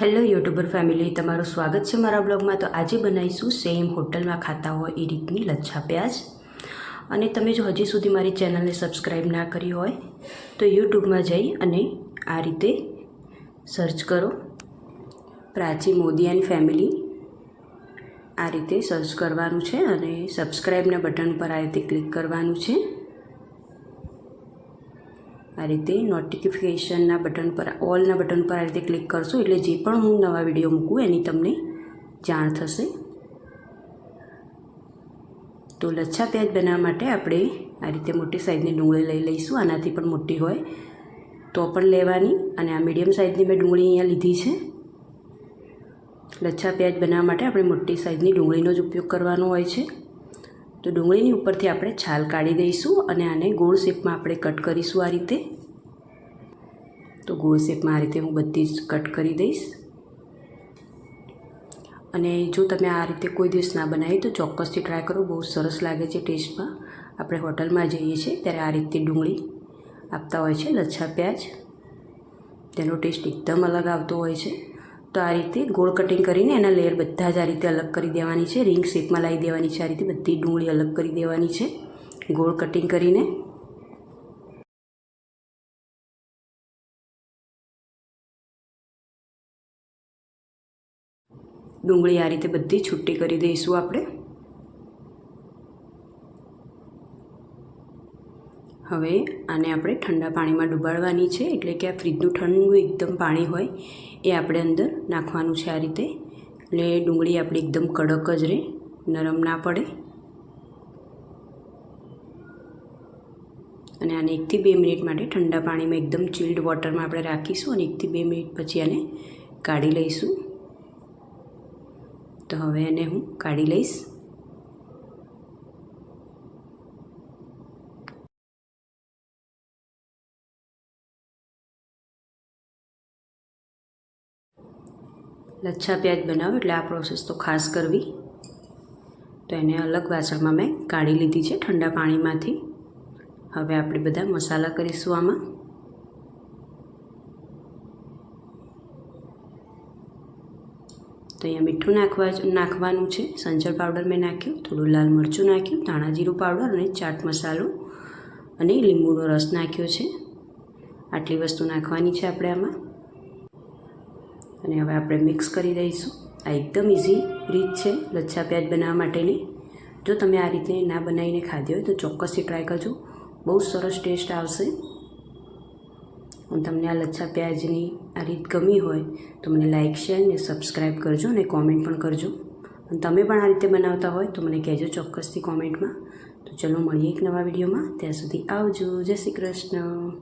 Hello YouTuber family, તમારું સ્વાગત છે મારા બ્લોગમાં. તો આજે બનાવીશું સેમ હોટલમાં ખાતા હોય એ રીતની લચ્છા પ્યાજ. અને તમે જો હજી સુધી મારી ચેનલને સબસ્ક્રાઈબ ના કરી હોય, તો યુટ્યુબમાં જઈ અને આ રીતે સર્ચ કરો. Prachi Modi and family. આ રીતે સર્ચ કરવાનું છે અને સબસ્ક્રાઈબના બટન પર આ રીતે ક્લિક કરવાનું છે. આ રીતે નોટિફિકેશનના બટન પર ઓલના બટન પર આ રીતે ક્લિક કરશો એટલે જે પણ હું નવા વીડિયો મૂકું એની તમને જાણ થશે. તો લચ્છા પ્યાજ બનાવવા માટે આપણે આ રીતે મોટી સાઇઝની ડુંગળી લઈ લઈશું, આનાથી પણ મોટી હોય. તો પણ લેવાની અને આ મીડિયમ સાઇઝની મેં ડુંગળી અહીંયા લીધી છે. લચ્છા પ્યાજ બનાવવા માટે આપણે મોટી સાઇઝની ડુંગળીનો જ ઉપયોગ કરવાનો હોય છે. તો ડુંગળીની ઉપરથી આપણે છાલ કાઢી દઈશું અને આને ગોળ શેપમાં આપણે કટ કરીશું આ રીતે. તો ગોળ શેપમાં આ રીતે હું બધી જ કટ કરી દઈશ. અને જો તમે આ રીતે કોઈ દિવસ ના બનાવી તો ચોક્કસથી ટ્રાય કરો, બહુ સરસ લાગે છે ટેસ્ટમાં. આપણે હોટલમાં જઈએ છીએ ત્યારે આ રીતે ડુંગળી આપતા હોય છે, લચ્છા પ્યાજ. તેનો ટેસ્ટ એકદમ અલગ આવતો હોય છે. તો આ રીતે ગોળ કટિંગ કરીને એના લેયર બધા જ આ રીતે અલગ કરી દેવાની છે. રિંગ શેપમાં લાવી દેવાની છે આ રીતે બધી ડુંગળી અલગ કરી દેવાની છે. ગોળ કટિંગ કરીને ડુંગળી આ રીતે બધી છૂટી કરી દઈશું આપણે. હવે આને આપણે ઠંડા પાણીમાં ડુબાડવાની છે, એટલે કે આ ફ્રીજનું ઠંડુ એકદમ પાણી હોય, એ આપણે અંદર નાખવાનું છે આ રીતે. એટલે ડુંગળી આપણી એકદમ કડક જ રહે નરમ ના પડે. અને આને એકથી બે મિનિટ માટે ઠંડા પાણીમાં એકદમ ચિલ્ડ વોટરમાં આપણે રાખીશું અને એકથી બે મિનિટ પછી આને કાઢી લઈશું. તો હવે એને હું કાઢી લઈશ. લચ્છા પ્યાજ બનાવો એટલે આ પ્રોસેસ તો ખાસ કરવી. તો એને અલગ વાસણમાં મેં કાઢી લીધી છે ઠંડા પાણીમાંથી. હવે આપણે બધા મસાલા કરીશું આમાં. તો અહીંયા મીઠું નાખવા નાખવાનું છે. સંચર પાવડર મેં નાખ્યું, થોડું લાલ મરચું નાખ્યું, ધાણા જીરું પાવડર અને ચાટ મસાલો અને લીંબુનો રસ નાખ્યો છે. આટલી વસ્તુ નાખવાની છે આપણે આમાં. અને હવે આપણે મિક્સ કરી દઈશું. આ એકદમ ઇઝી રીત છે, લચ્છા પ્યાજ બનાવવા માટેની. જો તમે આ રીતે ના બનાવીને ખાધી હોય તો ચોક્કસથી ટ્રાય કરજો. બહુ સરસ ટેસ્ટ આવશે. હું તમને આ લચ્છા પ્યાજની આ રીત ગમી હોય તો મને લાઇક શેર ને સબસ્ક્રાઈબ કરજો અને કોમેન્ટ પણ કરજો. અને તમે પણ આ રીતે બનાવતા હોય તો મને કહેજો ચોક્કસથી કોમેન્ટમાં તો ચલો મળીએ એક નવા વિડીયોમાં ત્યાં સુધી આવજો. જય શ્રી કૃષ્ણ.